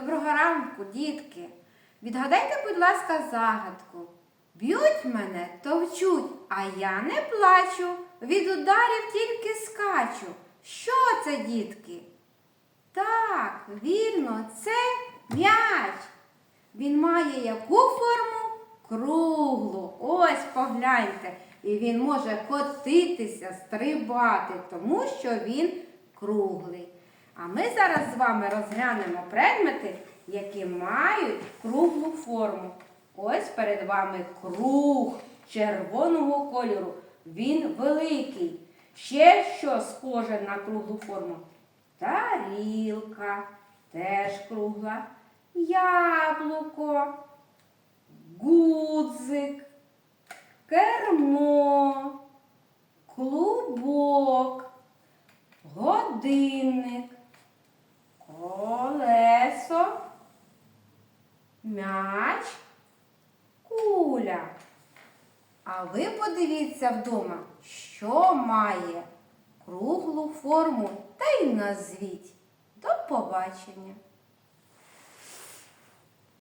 Доброго ранку, дітки. Відгадайте, будь ласка, загадку. Б'ють мене, товчуть, а я не плачу. Від ударів тільки скачу. Що це, дітки? Так, вірно, це м'яч. Він має яку форму? Круглу. Ось погляньте. І він може котитися, стрибати, тому що він круглий. А ми зараз з вами розглянемо предмети, які мають круглу форму. Ось перед вами круг червоного кольору. Він великий. Ще що схоже на круглу форму? Тарілка теж кругла. Яблуко, гудзик, кермо, клубок, годинник, м'яч, куля. А ви подивіться вдома, що має круглу форму та й назвіть. До побачення!